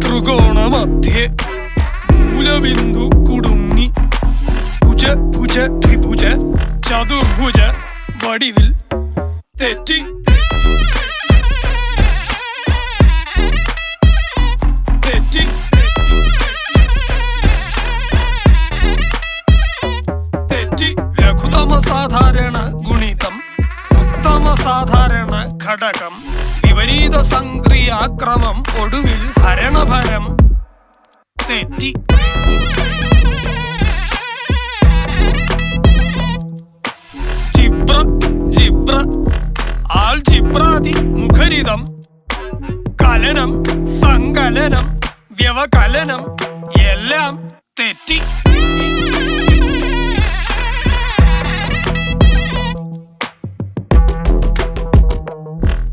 ത്രികോണമധ്യേ മൂലബിന്ദു കുടുങ്ങി. ഭുജ ഭുജ ത്രിഭുജ ചതുർഭുജ വടിവിൽ തെറ്റി. തെറ്റി. തെറ്റി. ലഘുതമ സാധാരണ ഗുണിതം ഉത്തമ സാധാരണ ഘടകം. വിപരീത സംക്രിയാക്രമം ഒടുവിൽ ഹരണഫലം തെറ്റി. ജിബ്ര ജിബ്ര ആൾ മുഖരിതം കലനം സങ്കലനം വ്യവകലനം എല്ലാം തെറ്റി.